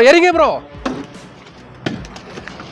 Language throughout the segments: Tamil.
எரிங்க ப்ரோ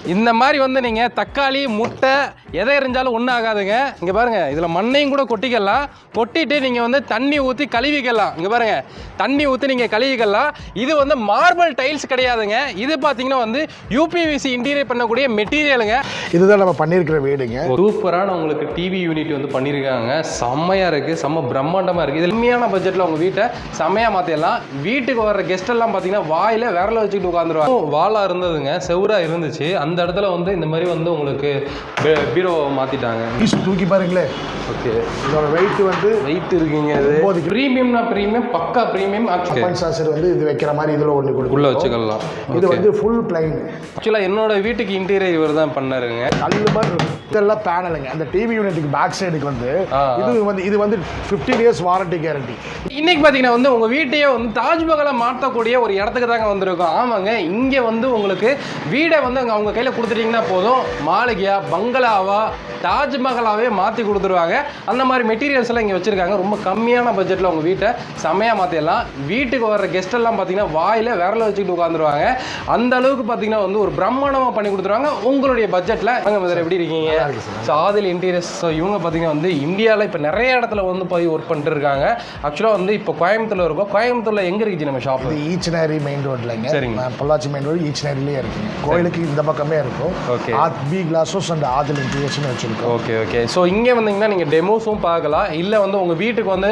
இந்த மாதிரி வந்து நீங்கள் தக்காளி முட்டை எதை எரிஞ்சாலும் ஒன்றும் ஆகாதுங்க. இங்கே பாருங்கள் இதில் மண்ணையும் கூட கொட்டிக்கலாம். கொட்டிட்டு நீங்கள் வந்து தண்ணி ஊற்றி கழுவிக்கலாம். இங்கே பாருங்கள் தண்ணி ஊற்றி நீங்கள் கழுவிக்கலாம். இது வந்து மார்பிள் டைல்ஸ் கிடையாதுங்க. இது பார்த்தீங்கன்னா வந்து யூபிவிசி இன்டீரியர் பண்ணக்கூடிய மெட்டீரியலுங்க. இதுதான் நம்ம பண்ணியிருக்கிற வீடுங்க சூப்பரான உங்களுக்கு டிவி யூனிட் வந்து பண்ணியிருக்காங்க செம்மையாக இருக்குது செம்ம பிரம்மாண்டமாக இருக்குது இது கம்மியான பட்ஜெட்டில் உங்கள் வீட்டை செம்மையாக மாற்றிடலாம் வீட்டுக்கு வர்ற கெஸ்ட் எல்லாம் பார்த்தீங்கன்னா வாயில் விரல வச்சுக்கிட்டு உட்காந்துருவாங்க வாலாக இருந்ததுங்க செவுராக இருந்துச்சு. அந்த இடத்துல வந்து இந்த மாதிரி வந்து உங்களுக்கு பீரோ மாற்றிட்டாங்க பீஸ் தூக்கி பாருங்களே. ஓகே இதோட வெயிட் வந்து வெயிட் இருக்குங்க இது. ப்ரீமியம்னா ப்ரீமியம் பக்கா ப்ரீமியம் சாசர் வந்து இது வைக்கிற மாதிரி இதில் ஒன்று கொடுக்கும் உள்ள வச்சுக்கலாம். இது வந்து ஃபுல் பிளைன் ஆக்சுவலாக என்னோட வீட்டுக்கு இன்டீரியர் இவர் தான் பண்ணாருங்க. கல் மாதிரி இதெல்லாம் பேனலுங்க அந்த டிவி யூனிட்டுக்கு பேக் சைடுக்கு வந்து இது வந்து இது வந்து ஃபிஃப்டீன் இயர்ஸ் வாரண்டி கேரண்டி இன்னைக்கு பார்த்தீங்கன்னா வந்து உங்கள் வீட்டையே வந்து தாஜ்மஹாலை மாற்றக்கூடிய ஒரு இடத்துக்கு தாங்க வந்திருக்கோம். ஆமாங்க. இங்கே வந்து உங்களுக்கு வீடை வந்து அவங்க கையில் கொடுத்துட்டீங்கன்னா போதும். மாளிகையா பங்களாவா தாஜ்மஹாலாவே மாற்றி கொடுத்துருவாங்க. அந்த மாதிரி மெட்டீரியல்ஸ் எல்லாம் இங்கே வச்சுருக்காங்க. ரொம்ப கம்மியான பட்ஜெட்டில் உங்கள் வீட்டை செமையாக மாற்றிடலாம் வீட்டுக்கு வர்ற கெஸ்ட் எல்லாம் பார்த்தீங்கன்னா வாயில் விரல வச்சுக்கிட்டு உட்காந்துருவாங்க அந்த அளவுக்கு பார்த்தீங்கன்னா வந்து ஒரு பிரம்மாண்டமாக பண்ணி கொடுத்துருவாங்க. உங்களுடைய பட்ஜெட்டில் அங்கே முதல்ல எப்படி இருக்கீங்க? ஸோ ஆதில் இன்டீரியர்ஸ் ஸோ இவங்க பார்த்தீங்கன்னா வந்து இந்தியாவில் இப்போ நிறைய இடத்துல வந்து போய் ஒர்க் பண்ணிட்டு இருக்காங்க. ஆக்சுவலாக வந்து இப்போ கோயம்புத்தூர்ல இருக்கோம். கோயம்புத்தூர்ல எங்கே இருக்குது நம்ம ஷாப் இது ஈச்சனரி மெயின் ரோட்லங்க சரிங்க. பொள்ளாச்சி மெயின் ரோடு ஈச்சனரிலேயே இருக்குங்க கோயிலுக்கு இந்த பக்கமே இருக்கும். Okay. ஆத் பி கிளாஸஸ் அண்ட் ஆதில் இன்டீரியர்ஸ்னு வச்சிருக்கோம் ஓகே ஓகே ஸோ இங்கே வந்தீங்கன்னா நீங்கள் டெமோஸும் பார்க்கலாம். இல்லை வந்து உங்கள் வீட்டுக்கு வந்து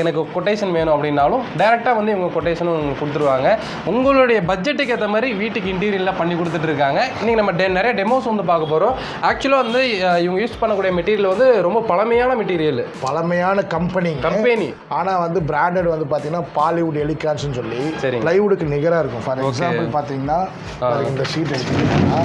எனக்கு கொட்டேஷன் வேணும் அப்படின்னாலும் டேரெக்டாக வந்து இவங்க கொட்டேஷனும் உங்களுக்கு கொடுத்துருவாங்க. உங்களுடைய பட்ஜெட்டுக்கு ஏற்ற மாதிரி வீட்டுக்கு இன்டீரியர்லாம் பண்ணி கொடுத்துட்டு இருக்காங்க. இன்றைக்கி நம்ம டெ நிறைய டெமோஸ் வந்து பார்க்க போகிறோம் ஆக்சுவலாக வந்து இவங்க யூஸ் பண்ணக்கூடிய மெட்டீரியல் வந்து ரொம்ப பழமையான மெட்டீரியல் பழமையான கம்பெனி கம்பெனி ஆனா வந்து பிராண்டட் வந்து பாத்தீங்கன்னா பாலிவுட் எலிகான்ஸ்னு சொல்லி. பிளைவுடுக்கு நிகரா இருக்கும். ஃபார் எக்ஸாம்பிள் பாத்தீங்கன்னா பாருங்க, இந்த ஷீட் எடுத்தீங்கன்னா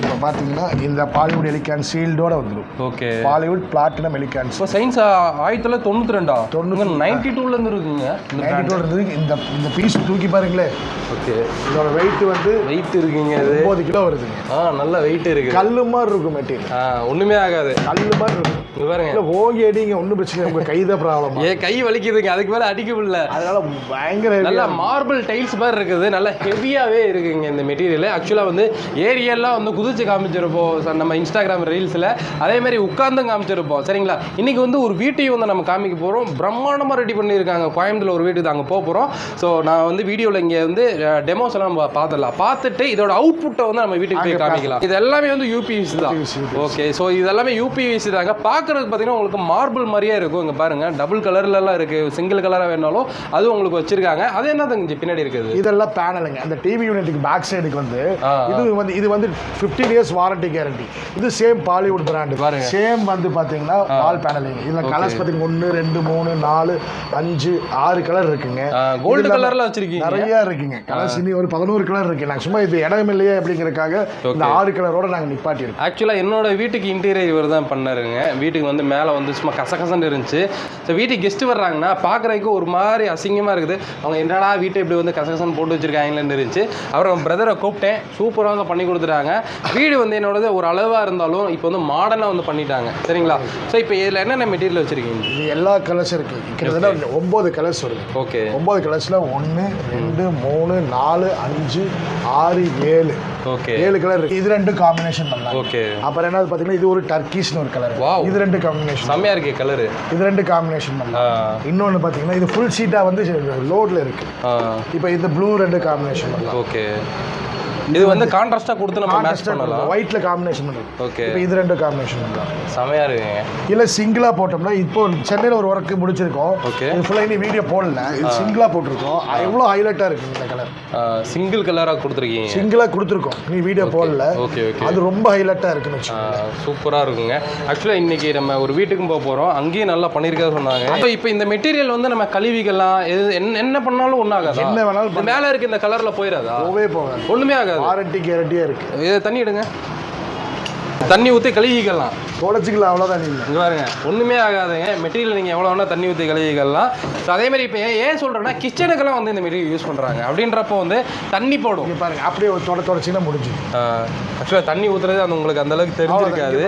இப்போ பாத்தீங்கன்னா இந்த பாலிவுட் எலிகான் சீல்டோட வந்துடும் okay. Bollywood platinum elegance so since ஆயிரத்தி தொள்ளாயிரத்தி தொண்ணூற்றி ரெண்டா? தொண்ணூத்தி- நைன்டி டூலேருந்து இருக்குங்க. நைன்டி டூ இருந்தது இந்த இந்த பீஸ் தூக்கி பாருங்களே. ஓகே. இதோட வெயிட் வந்து வெயிட் இருக்குங்க இது. ஒன்பது கிலோ வருதுங்க. ஆ நல்ல வெயிட் இருக்குது. கல்லு மாதிரி இருக்கும் மெட்டீரியல் ஆ ஒன்றுமே ஆகாது. கல்லு மாதிரி இருக்கும். இங்க பாருங்க. இல்லை ஓங்கி அடிங்க ஒன்றும் பிரச்சனை இல்லை. உங்க கைதான் ப்ராப்ளம் ஏன் கை வலிக்குதுங்க. அதுக்கு மேலே அடிக்க முடியல அதனால பயங்கர நல்ல மார்பிள் டைல்ஸ் மாதிரி இருக்குது. நல்ல ஹெவியாகவே இருக்குங்க இந்த மெட்டீரியல் ஆக்சுவலாக வந்து ஏரியெல்லாம் வந்து குதிச்சு காமிச்சிருப்போம். நம்ம இன்ஸ்டாகிராம் ரீல்ஸில். அதே மாதிரி உட்கார்ந்தும் காமிச்சிருப்போம். சரிங்களா? இன்னைக்கு வந்து ஒரு வீட்டையும் வந்து நம்ம காமிக்க போகிறோம் பிரம்மாண்டமாக ரெடி பண்ணியிருக்காங்க. கோயம்புத்தூர்ல ஒரு வீட்டுக்கு அங்கே போக போகிறோம் ஸோ நான் வந்து வீடியோவில் இங்கே வந்து டெமோஸ் எல்லாம் பார்த்துடலாம். பார்த்துட்டு இதோட அவுட்புட்டை வந்து நம்ம வீட்டுக்கு போய் காமிக்கலாம். இது எல்லாமே வந்து யூபிஎஸ் தான். ஓகே ஸோ இது எல்லாமே யூபிவிசி தாங்க பார்க்குறதுக்கு பார்த்தீங்கன்னா உங்களுக்கு மார்பிள் மாதிரியே இருக்கும் இங்கே பாருங்க. டபுள் கலர்லலாம் இருக்குது சிங்கிள் கலராக வேணாலும் அது உங்களுக்கு வச்சிருக்காங்க. அது என்னதுங்க பின்னாடி இருக்குது? இதெல்லாம் பேனலுங்க அந்த டிவி யூனிட்டுக்கு பேக் சைடுக்கு வந்து இது வந்து இது வந்து ஃபிஃப்டீன் இயர்ஸ் வாரண்டி கேரண்டி இது சேம் பாலிவுட் பிராண்டு பாருங்க. சேம் வந்து பாத்தீங்கன்னா வால் பேனலிங் இதுல கலர்ஸ் பாத்தீங்கன்னா ஒன்று ரெண்டு மூணு நாலு அஞ்சு ஆறு கலர் இருக்குங்க. கோல்டு இது கலர்ல வச்சிருக்கீங்க. நிறைய இருக்குங்க. கலர்ஸ் இனி ஒரு பதினோரு கலர் இருக்கு. நாங்க சும்மா இது இடம் இல்லையே அப்படிங்கறதுக்காக இந்த ஆறு கலரோட நாங்க நிப்பாட்டி இருக்கோம் ஆக்சுவலாக என்னோட வீட்டுக்கு இன்டீரியர் இவர் தான் பண்ணாருங்க. வீட்டுக்கு வந்து மேலே வந்து சும்மா கசகசன்னு இருந்துச்சு. ஸோ வீட்டுக்கு கெஸ்ட் வர்றாங்கன்னா பார்க்குறதுக்கு ஒரு மாதிரி அசிங்கமாக இருக்குது. அவங்க என்னடா வீட்டை இப்படி வந்து கசகசன்னு போட்டு வச்சிருக்காங்களேன்னு இருந்துச்சு. அப்புறம் பிரதரை கூப்பிட்டேன். சூப்பராக பண்ணி கொடுத்துட்டாங்க. வீடு வந்து என்னோடது ஒரு அளவாக இருந்தாலும் இப்போ வந்து மாடர்னாக வந்து பண்ணிட்டாங்க. சரிங்களா? ஸோ இப்போ இதில் என்னென்ன மெட்டீரியல் வச்சுருக்கீங்க? இது எல்லா கலர்ஸ் இருக்கு. கிட்டத்தட்ட ஒன்பது கலர்ஸ் வருது. ஓகே ஒன்பது கலர்ஸ்ல ஒன்று ரெண்டு மூணு நாலு அஞ்சு ஆறு ஏழு. ஓகே ஏழு கலர் இருக்கு. இது ரெண்டு காம்பினேஷன் பண்ணலாம் ஓகே அப்புறம் என்ன பார்த்தீங்கன்னா இது ஒரு டர்க்கிஷ்னு ஒரு கலர். இது ரெண்டு காம்பினேஷன் செம்மையாக இருக்கே கலரு இது ரெண்டு காம்பினேஷன் பண்ணலாம் இன்னொன்று பார்த்தீங்கன்னா இது ஃபுல் ஷீட்டாக வந்து லோடில் இருக்கு. இப்போ இந்த ப்ளூ ரெண்டு காம்பினேஷன் பண்ணலாம் ஓகே இது வந்து கான்ட்ராஸ்டாக கொடுத்து நம்ம மேட்ச் பண்ணலாம். ஒயிட்ல காம்பினேஷன் பண்ணலாம். ஓகே இப்போ இது ரெண்டு காம்பினேஷன் பண்ணலாம். செமையாக இருக்குங்க. இல்லை சிங்கிளாக போட்டோம்னா இப்போ சென்னையில் ஒரு ஒர்க்கு முடிச்சிருக்கோம். Okay. இது ஃபுல்லாக இனி வீடியோ போடல. இது சிங்கிளாக போட்டிருக்கோம். எவ்வளோ ஹைலைட்டாக இருக்கு இந்த கலர் சிங்கிள் கலராக கொடுத்துருக்கீங்க. சிங்கிளாக கொடுத்துருக்கோம். நீ வீடியோ போடல. ஓகே ஓகே அது ரொம்ப ஹைலைட்டாக இருக்குன்னு சூப்பராக இருக்குங்க. ஆக்சுவலாக இன்னைக்கு நம்ம ஒரு வீட்டுக்கும் போக போகிறோம் அங்கேயும் நல்லா பண்ணியிருக்கா சொன்னாங்க. இப்போ இப்போ இந்த மெட்டீரியல் வந்து நம்ம கழுவிக்கலாம். எது என்ன பண்ணாலும் ஒன்றும் ஆகாதா என்ன வேணாலும் மேலே இருக்க இந்த கலரில் போயிடாதா போகவே போகாது. ஒன்றுமே ஆகாது. வாரண்டி கேரண்டியாக இருக்கு. இது தண்ணி எடுங்க. தண்ணி ஊற்றி கழுவிக்கலாம். தொடச்சிக்கலாம் அவ்வளோதான் நீங்கள் பாருங்க ஒன்றுமே ஆகாதுங்க. மெட்டீரியல் நீங்கள் எவ்வளோ வேணால் தண்ணி ஊற்றி கழுவிக்கலாம். ஸோ அதே மாதிரி இப்போ ஏன் சொல்கிறேன்னா கிச்சனுக்கெல்லாம் வந்து இந்த மெட்டீரியல் யூஸ் பண்ணுறாங்க அப்படின்றப்போ வந்து தண்ணி போடும். இங்கே பாருங்க அப்படியே ஒரு தொட தொடச்சிங்கன்னா முடிஞ்சு ஆக்சுவலாக தண்ணி ஊற்றுறது அது உங்களுக்கு அந்த அளவுக்கு தெரிஞ்சிருக்காது.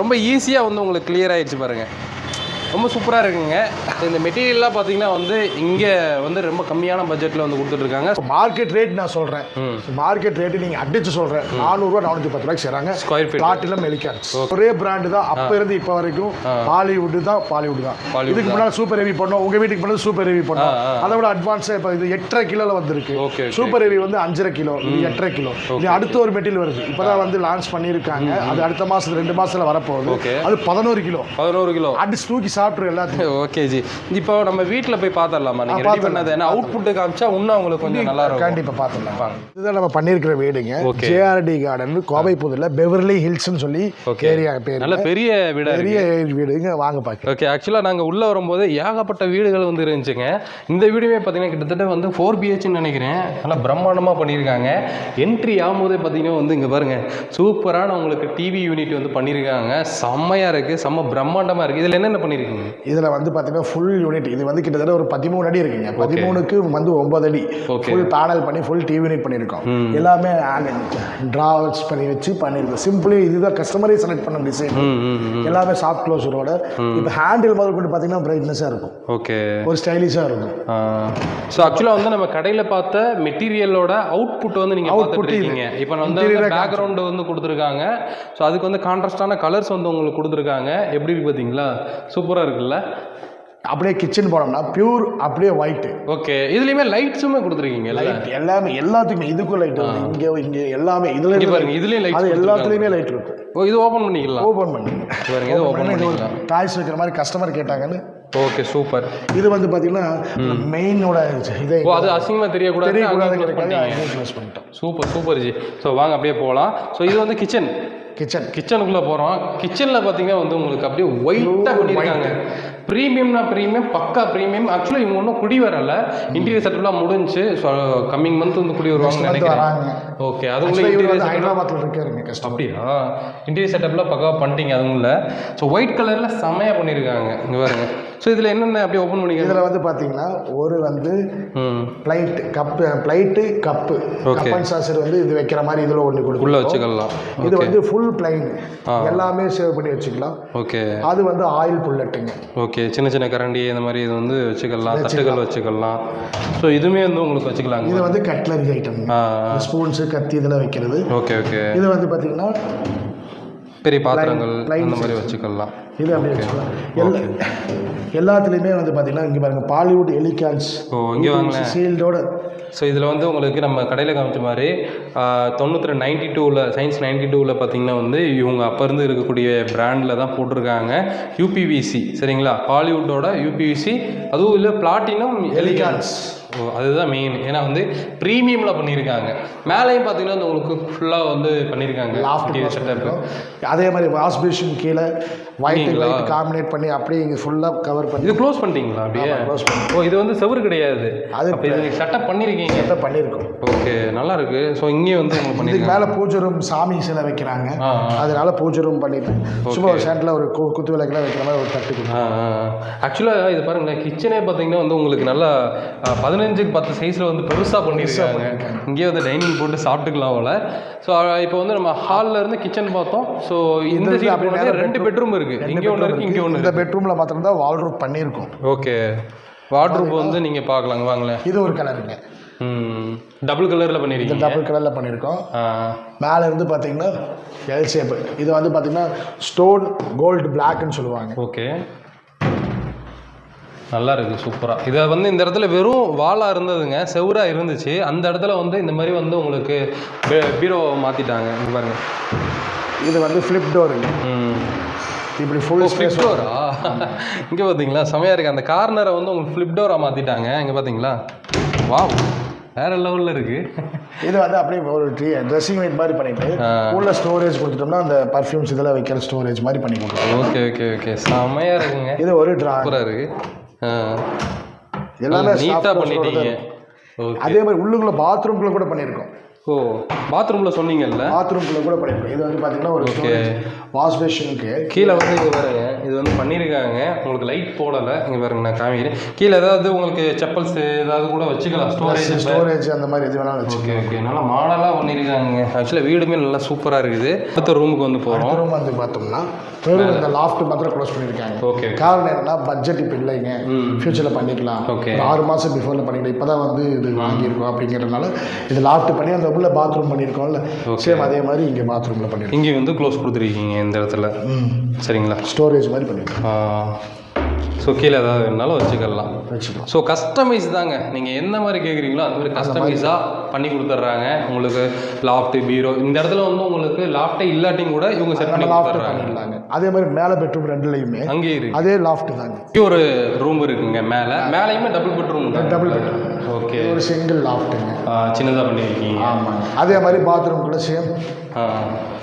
ரொம்ப ஈஸியாக வந்து உங்களுக்கு கிளியர் ஆயிடுச்சு பாருங்க. ரொம்ப சூப்பராக இருக்குங்க. இந்த மெட்டீரியல்லாம் பார்த்தீங்கன்னா வந்து இங்கே வந்து ரொம்ப கம்மியான பட்ஜெட்டில் வந்து கொடுத்துட்ருக்காங்க. மார்க்கெட் ரேட் நான் சொல்றேன். ம். மார்க்கெட் ரேட் நீங்க அடிச்சு சொல்றேன். நானூறுரூவா நானூற்றி பத்து ரூபாய்க்கு செய்றாங்க. ஸ்கொயர் ஃபீட் பிளாட்டினம் எலிகான்ஸ் ஒரே பிராண்டு தான். அப்ப இருந்து இப்ப வரைக்கும் பாலிவுட் தான் பாலிவுட் தான். இதுக்கு முன்னாடி சூப்பர் ஹெவி பண்ணோம். உங்க வீட்டுக்கு முன்னாடி சூப்பர் ஹெவி பண்ணோம். அதை விட அட்வான்ஸா இப்ப இது எட்டரை கிலோல வந்திருக்கு. சூப்பர் ஹெவி வந்து அஞ்சரை கிலோ. இது எட்டரை கிலோ. இது அடுத்த ஒரு மெட்டீரியல் வருது. இப்பதான் வந்து லான்ச் பண்ணியிருக்காங்க. அது அடுத்த மாசம் ரெண்டு மாசத்துல வரப்போகுது. அது பதினோரு கிலோ. பதினோரு கிலோ. அடிச்சு தூக்கி சாப்பிட்ரு எல்லாத்தையும் ஓகே ஜி. இப்போ நம்ம வீட்டில் போய் பார்த்துடலாமா நீங்கள் ரெடி. பண்ணது ஏன்னா அவுட்புட்டு காமிச்சா இன்னும் உங்களுக்கு கொஞ்சம் நல்லா இருக்கும். கண்டிப்பா பார்த்துடலாம் இதுதான் நம்ம பண்ணியிருக்கிற வீடுங்க. ஜேஆர்டி கார்டன் கோவை புதுல பெவர்லி ஹில்ஸ்னு சொல்லி. ஏரியா பேர். நல்ல பெரிய வீடா பெரிய வீடுங்க வாங்க பார்க்க ஓகே ஆக்சுவலாக நாங்கள் உள்ளே வரும்போது ஏகப்பட்ட வீடுகள் வந்து இருந்துச்சுங்க. இந்த வீடுமே பார்த்தீங்கன்னா கிட்டத்தட்ட வந்து ஃபோர் பிஹெச்னு நினைக்கிறேன். நல்லா பிரம்மாண்டமாக பண்ணியிருக்காங்க என்ட்ரி ஆகும்போதே பார்த்தீங்கன்னா வந்து இங்கே பாருங்க. சூப்பரான உங்களுக்கு டிவி யூனிட் வந்து பண்ணியிருக்காங்க செம்மையாக இருக்குது செம்ம பிரம்மாண்டமாக இருக்குது இதில் என்னென்ன பண்ணியிருக்கீங்க இதுல வந்து பாத்தீங்கன்னா ஃபுல் யூனிட் இது வந்து கிட்டத்தட்ட ஒரு பதிமூணு அடி இருக்குங்க. பதிமூணுக்கு வந்து ஒன்பது அடி. ஃபுல் பேனல் பண்ணி ஃபுல் டிவி யூனிட் பண்ணியிருக்கோம். எல்லாமே டிராவல்ஸ் பண்ணி வச்சு பண்ணியிருக்கோம். சிம்பிளி இதுதான் கஸ்டமரே செலக்ட் பண்ண டிசைன் எல்லாமே சாஃப்ட் க்ளோஸரோட இப்போ ஹேண்டில் முதல் கொண்டு பார்த்தீங்கன்னா பிரைட்னஸாக இருக்கும். ஓகே. ஒரு ஸ்டைலிஷாக இருக்கும். ஸோ ஆக்சுவலாக வந்து நம்ம கடையில் பார்த்த மெட்டீரியலோட அவுட்புட் வந்து நீங்கள் இது. இருக்கீங்க இப்போ வந்து பேக்ரவுண்டு வந்து கொடுத்துருக்காங்க. ஸோ அதுக்கு வந்து கான்ட்ராஸ்டான கலர்ஸ் வந்து உங்களுக்கு கொடுத்துருக்காங்க. எப்படி இருக்கு பார்த்தீங்களா சூப்பராக இருக்குல்ல? அப்படியே கிச்சன் போனோம்னா பியூர் அப்படியே ஒயிட்டு ஓகே இதுலேயுமே லைட்ஸுமே கொடுத்துருக்கீங்க லைட் எல்லாமே எல்லாத்துக்குமே. இதுக்கும் லைட் இங்கே இங்கே எல்லாமே. இதுல பாருங்க இதுலேயும் லைட் அது எல்லாத்துலேயுமே லைட் இருக்கும் ஓ இது ஓப்பன் பண்ணிக்கலாம். ஓப்பன் பண்ணி. பாருங்க இது ஓப்பன் பண்ணிக்கலாம். டாய்ஸ் வைக்கிற மாதிரி கஸ்டமர் கேட்டாங்கன்னு. ஓகே சூப்பர் இது வந்து பார்த்தீங்கன்னா மெயினோட இதே ஓ அது அசிங்கமாக தெரியக்கூடாது தெரியக்கூடாதுங்கிறதுக்காக க்ளோஸ் பண்ணிட்டோம். சூப்பர் சூப்பர் ஜி ஸோ வாங்க அப்படியே போகலாம். ஸோ இது வந்து கிச்சன் கிச்சன் கிச்சனுக்குள்ளே போகிறோம் கிச்சனில் பார்த்தீங்கன்னா வந்து உங்களுக்கு அப்படியே ஒயிட்டாக பண்ணியிருக்காங்க ப்ரீமியம்னா ப்ரீமியம் பக்கா ப்ரீமியம் ஆக்சுவலாக இவங்க ஒன்றும் குடி வரல. இன்டீரியர் செட்டப்லாம் முடிஞ்சு ஸோ கம்மிங் மந்த் வந்து குடி வருவாங்கன்னு நினைக்கிறேன். வராங்க. ஓகே அதுக்குள்ள இவர் இன்டீரியர் ஹைதராபாத்தில் இருக்காருங்க கஸ்டமர் அப்படியா? இன்டீரியர் செட்டப்லாம் பக்காவாக பண்ணிட்டீங்க அதுக்குள்ள ஸோ ஒயிட் கலரில் செமையாக பண்ணியிருக்காங்க. இங்கே பாருங்க. ஸோ இதில் என்னென்ன அப்படியே ஓப்பன் பண்ணிக்கிறேன் இதில் வந்து பார்த்தீங்கன்னா ஒரு வந்து ம். Plate cup plate cup. Cup and saucer வந்து இது வைக்கிற மாதிரி இதில் ஒன்று உள்ளே கொடுக்கும் வச்சுக்கலாம். இது வந்து ஃபுல் பிளைன் எல்லாமே சேவ் பண்ணி வச்சுக்கலாம். ஓகே. அது வந்து ஆயில் புல்லட்டுங்க. ஓகே சின்ன சின்ன கரண்டி இந்த மாதிரி இது வந்து வச்சுக்கலாம் தட்டுகள் வச்சுக்கலாம். ஸோ இதுவுமே வந்து உங்களுக்கு வச்சுக்கலாங்க இது வந்து கட்லரி ஐட்டம் ஸ்பூன்ஸு கத்தி இதில் வைக்கிறது. Okay okay. இது வந்து பார்த்தீங்கன்னா பெரிய பாத்திரங்கள் அந்த மாதிரி வச்சுக்கலாம். இது அப்படியே வச்சுக்கலாம். எல்லா எல்லாத்துலேயுமே வந்து பார்த்தீங்கன்னா இங்கே பாருங்க பாலிவுட் எலிகான்ஸ் ஓ இங்கே வாங்களேன். சீல்டோட ஸோ இதில் வந்து உங்களுக்கு நம்ம கடையில் காமிச்ச மாதிரி தொண்ணூற்றி நைன்டி டூவில் சயின்ஸ் நைன்டி டூவில் பார்த்தீங்கன்னா வந்து இவங்க அப்போருந்து இருக்கக்கூடிய பிராண்டில் தான் போட்டிருக்காங்க. யூபிவிசி சரிங்களா? பாலிவுட்டோட யூபிவிசி அதுவும் இல்லை பிளாட்டினம் எலிகான்ஸ் அதுதான் மெயின் ஏன்னா வந்து ப்ரீமியமில் பண்ணியிருக்காங்க மேலேயும் பார்த்தீங்கன்னா வந்து உங்களுக்கு ஃபுல்லாக வந்து பண்ணியிருக்காங்க லாஃப்ட் செட்டப் அதே மாதிரி வாஷ் பேஷன் கீழே ஒயிட்? ஒயிட் காம்பினேட் பண்ணி அப்படியே இங்கே ஃபுல்லாக கவர் பண்ணி இது க்ளோஸ் பண்ணிட்டீங்களா அப்படியே? க்ளோஸ் பண்ணி ஓ இது வந்து செவுரு கிடையாது. அது இது செட்டப் பண்ணியிருக்கீங்க இதை பண்ணியிருக்கோம் ஓகே நல்லா இருக்கு. ஸோ இங்கேயும் வந்து இதுக்கு மேலே பூஜை ரூம் சாமி சிலை வைக்கிறாங்க. அதனால பூஜை ரூம் பண்ணிட்டு சும்மா ஒரு சேண்டில் ஒரு குத்து விளக்கெல்லாம் வைக்கிற மாதிரி ஒரு தட்டு ஆக்சுவலாக இது பாருங்களேன் கிச்சனே பார்த்தீங்கன்னா வந்து உங்களுக்கு நல்லா அஹ், பதினஞ்சுக்கு பத்து சைஸில் வந்து பெருசாக பண்ணியிருக்காங்க இங்கேயே வந்து டைனிங் போட்டு சாப்பிட்டுக்கலாம் போல. ஸோ இப்போ வந்து நம்ம ஹாலில் இருந்து கிச்சன் பார்த்தோம். ஸோ இந்த ரெண்டு பெட்ரூம் இருக்குது இங்கே ஒன்று இருக்குது இங்கே ஒன்று இந்த பெட்ரூமில் மாத்திரம் தான் வால் ரூப் பண்ணியிருக்கோம். ஓகே வார்ட்ரூப் வந்து நீங்கள் பார்க்கலாங்க வாங்களேன் இது ஒரு கலருங்க டபுள் கலரில் பண்ணியிருக்கீங்க டபுள் கலரில் பண்ணியிருக்கோம். மேலே இருந்து பார்த்தீங்கன்னா எல் ஷேப் இது வந்து பார்த்தீங்கன்னா ஸ்டோன் கோல்டு பிளாக்னு சொல்லுவாங்க. ஓகே நல்லா இருக்கு சூப்பராக இதை வந்து இந்த இடத்துல வெறும் வாலாக இருந்ததுங்க செவுராக இருந்துச்சு. அந்த இடத்துல வந்து இந்த மாதிரி வந்து உங்களுக்கு பீரோவை மாற்றிட்டாங்க இங்க பாருங்க. இது வந்து ஃப்ளிப் டோருங்க ம். இப்படி ஃபுல் ஃப்ளிப் டோரா இங்கே பார்த்தீங்களா செமையாக இருக்குது அந்த கார்னரை வந்து உங்களுக்கு ஃப்ளிப் டோராக மாற்றிட்டாங்க இங்கே பார்த்தீங்களா வாவ். வேற லெவலில் இருக்குது இது வந்து அப்படியே ஒரு ட்ரெஸ்ஸிங் வெயிட் மாதிரி பண்ணிட்டு உள்ள ஸ்டோரேஜ் கொடுத்துட்டோம்னா அந்த பர்ஃப்யூம்ஸ் இதெல்லாம் வைக்கிற ஸ்டோரேஜ் மாதிரி பண்ணி கொடுத்துருவோம் ஓகே ஓகே ஓகே. செமையாக இருக்குங்க. இது ஒரு ட்ரா சூப்பராக இருக்குது எல்லாமே நீட்டாக பண்ணிட்டீங்க. அதே மாதிரி உள்ளுக்குள்ள பாத்ரூம்குள்ள கூட பண்ணியிருக்கோம். ஓ பாத்ரூமில் சொன்னீங்கல்ல? பாத்ரூம்குள்ள கூட பண்ணியிருக்கோம் இது வந்து பார்த்தீங்கன்னா ஒரு வாஷ் பேஷனுக்கு கீழே வந்து இங்கே பாருங்க. இது வந்து பண்ணியிருக்காங்க உங்களுக்கு லைட் போடலை. இங்கே பாருங்க நான் காமிக்கிறேன். கீழே ஏதாவது உங்களுக்கு செப்பல்ஸ் ஏதாவது கூட வச்சுக்கலாம். ஸ்டோரேஜ் ஸ்டோரேஜ் அந்த மாதிரி எது வேணாலும் ஓகே ஓகே நல்லா மாடலாக பண்ணியிருக்காங்க ஆக்சுவலாக வீடுமே நல்லா சூப்பராக இருக்குது. அடுத்த ரூமுக்கு வந்து போகிறோம் ரூம் வந்து பார்த்தோம்னா வெறும் இந்த லாஃப்ட் மாத்திரம் க்ளோஸ் பண்ணியிருக்காங்க ஓகே காரணம் என்னன்னா பட்ஜெட் இப்போ இல்லைங்க. ஃபியூச்சரில் பண்ணிக்கலாம். ஒரு ஆறு மாதம் பிஃபோரில் பண்ணிக்கலாம். இப்போ தான் வந்து இது வாங்கியிருக்கோம் அப்படிங்கிறதுனால இது லாஃப்ட் பண்ணி அந்த உள்ள பாத்ரூம் பண்ணியிருக்கோம்ல சேம் அதே மாதிரி இங்கே பாத்ரூமில் பண்ணியிருக்கோம் இங்கே வந்து க்ளோஸ் கொடுத்துருக்கீங்க இந்த இடத்துல. சரிங்களா? ஸ்டோரேஜ் மாதிரி பண்ணியிருக்கோம் ஸோ கீழே ஏதாவது வேணாலும் வச்சுக்கலாம். வச்சுக்கலாம். ஸோ கஸ்டமைஸ் தாங்க. நீங்கள் எந்த மாதிரி கேட்குறீங்களோ அந்த மாதிரி கஸ்டமைஸாக பண்ணி கொடுத்துட்றாங்க. உங்களுக்கு லாஃப்ட்டு பீரோ இந்த இடத்துல வந்து உங்களுக்கு லாஃப்ட்டே இல்லாட்டியும் கூட இவங்க செட் பண்ணி கொடுத்துட்றாங்க. அதே மாதிரி மேலே பெட்ரூம் ரெண்டுலையுமே அங்கேயே இருக்கு. அதே லாஃப்ட் தாங்க. இங்கே ஒரு ரூம் இருக்குங்க மேலே. மேலேயுமே double bedroom double bedroom okay ஒரு சிங்கிள் லாஃப்ட்டுங்க சின்னதாக பண்ணியிருக்கீங்க. ஆமாங்க. அதே மாதிரி பாத்ரூம்குள்ளே சேம்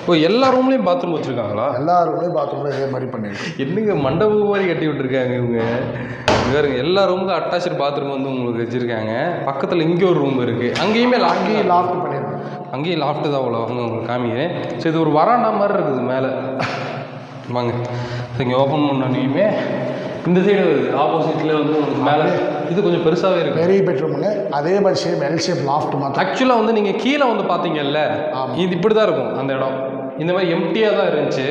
ஓ எல்லா ரூம்லேயும் பாத்ரூம் வச்சுருக்காங்களா? எல்லா ரூம்லேயும் பாத்ரூமில் இதே மாதிரி பண்ணியிருக்கோம் என்னங்க மண்டபம் மாதிரி கட்டி விட்டுருக்காங்க இவங்க. பாருங்க எல்லா ரூமுக்கும் அட்டாச்சு பாத்ரூம் வந்து உங்களுக்கு வச்சுருக்காங்க. பக்கத்தில் இங்கே ஒரு ரூம் இருக்குது அங்கேயுமே அங்கேயும் லாஃப்ட் பண்ணியிருக்கோம் அங்கேயும் லாஃப்ட் தான் அவ்வளோ உங்களுக்கு காமிக்கிறேன். ஸோ இது ஒரு வராண்டா மாதிரி இருக்குது மேலே. வாங்க. இங்கே ஓப்பன் பண்ணோன்னையுமே இந்த சைடு ஆப்போசிட்டில் வந்து உங்களுக்கு மேலே இது கொஞ்சம் பெருசாகவே இருக்குது பெரிய பெட்ரூமுங்க அதே மாதிரி சேம் எல் ஷேப் லாஃப்ட் மாத்திரம். ஆக்சுவலாக வந்து நீங்கள் கீழே வந்து பார்த்தீங்கல்ல இது இப்படி தான் இருக்கும் அந்த இடம். இந்த மாதிரி எம்டியாக தான் இருந்துச்சு.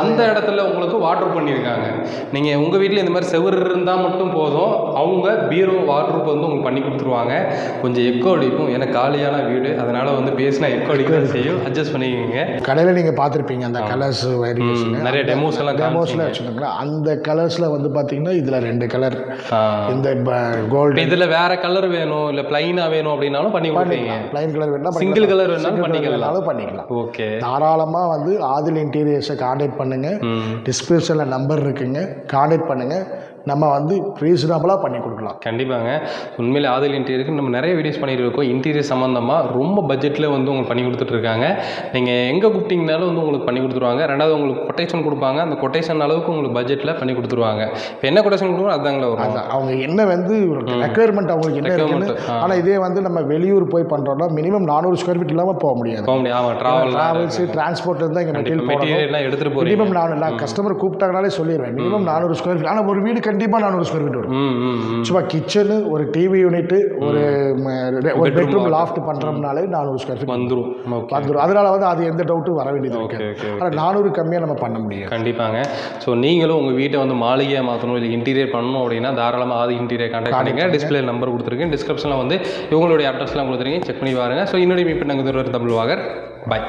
அந்த இடத்துல உங்களுக்கு வாட்டர் பண்ணியிருக்காங்க. நீங்கள் உங்கள் வீட்டில் இந்த மாதிரி செவுரு இருந்தால் மட்டும் போதும். அவங்க பீரோ வாட்ரூப் வந்து உங்களுக்கு பண்ணி கொடுத்துருவாங்க. கொஞ்சம் எக்கோ அடிக்கும். ஏன்னா காலியான வீடு. அதனால் வந்து பேசினா எக்கோ அடிக்க செய்யும். அட்ஜஸ்ட் பண்ணிக்கோங்க. கடையில் நீங்கள் பார்த்துருப்பீங்க அந்த கலர்ஸ் வேரியேஷன் நிறைய டெமோஸ் எல்லாம் டெமோஸில் வச்சுருந்தாங்களா அந்த கலர்ஸில் வந்து பார்த்தீங்கன்னா இதில் ரெண்டு கலர். இந்த கோல்டு இதில் வேற கலர் வேணும் இல்லை பிளைனாக வேணும் அப்படின்னாலும் பண்ணி கொடுப்பீங்க. ப்ளைன் கலர் வேணா சிங்கிள் கலர் வேணாலும் பண்ணிக்கலாம். பண்ணிக்கலாம். ஓகே தாராளமாக வந்து ஆதில் இன்டீரியர்ஸை காண்டாக்ட் பண்ணுங்க. ம். டிஸ்கிரிப்ஷனில் நம்பர் இருக்குங்க. காண்டாக்ட் பண்ணுங்க. நம்ம வந்து ரீசனபிளாக பண்ணி கொடுக்கலாம். கண்டிப்பாங்க. உண்மையிலே ஆதில் இன்டீரியருக்கு நம்ம நிறைய வீடியோஸ் பண்ணியிருக்கோம் இன்டீரியர் சம்மந்தமாக ரொம்ப பட்ஜெட்டில் வந்து உங்களுக்கு பண்ணி கொடுத்துட்ருக்காங்க நீங்கள் எங்கே கூப்பிட்டீங்கனாலும் வந்து உங்களுக்கு பண்ணி கொடுத்துருவாங்க. ரெண்டாவது உங்களுக்கு கொட்டேஷன் கொடுப்பாங்க. அந்த கொட்டேஷன் அளவுக்கு உங்களுக்கு பட்ஜெட்டில் பண்ணி கொடுத்துருவாங்க. இப்போ என்ன கொட்டேஷன் கொடுக்குறோம் அதாங்களே வரும். அவங்க என்ன வந்து ரெக்குயர்மெண்ட் அவங்களுக்கு என்ன இருக்குன்னு. ஆனால் இதே வந்து நம்ம வெளியூர் போய் பண்ணுறோம்னா மினிமம் நானூறு ஸ்கொயர் ஃபீட் இல்லாமல் போக முடியாது. போக ஆமாம் ட்ராவல் ட்ராவல்ஸு டிரான்ஸ்போர்ட் இருந்தால் இங்கே மெட்டீரியல் எடுத்துகிட்டு போகிறீங்க மினிமம் நான் கஸ்டமர் கூப்பிட்டாங்கனாலே சொல்லிடுவேன் மினிமம் நானூறு ஸ்கொயர் ஃபீட் ஆனால் ஒரு வீடு கண்டிப்பாக நானூறு ஸ்கொயர் ஃபீட் வரும் சும்மா கிச்சனு ஒரு டிவி யூனிட்டு ஒரு ஒரு பெட்ரூம் லாஃப்ட் பண்ணுறோம்னாலே நானூறு ஸ்கொயர் ஃபீட் வந்துடும் வந்துடும் அதனால வந்து அது எந்த டவுட்டும் வர வேண்டியது ஓகே ஆனால் நானூறு கம்மியாக நம்ம பண்ண முடியாது. கண்டிப்பாங்க. ஸோ நீங்களும் உங்கள் வீட்டை வந்து மாளிகையாக மாற்றணும் இல்லை இன்டீரியர் பண்ணணும் அப்படின்னா தாராளமாக ஆதி இன்டீரியர் கான்டாக்ட் பண்ணுங்க. டிஸ்பிளே நம்பர் கொடுத்துருக்கேன். டிஸ்கிரிப்ஷனில் வந்து இவங்களுடைய அட்ரஸ்லாம் கொடுத்துருக்கீங்க செக் பண்ணி பாருங்க ஸோ இன்னொரு மீட் நாங்கள் தமிழ் வாகர். பாய்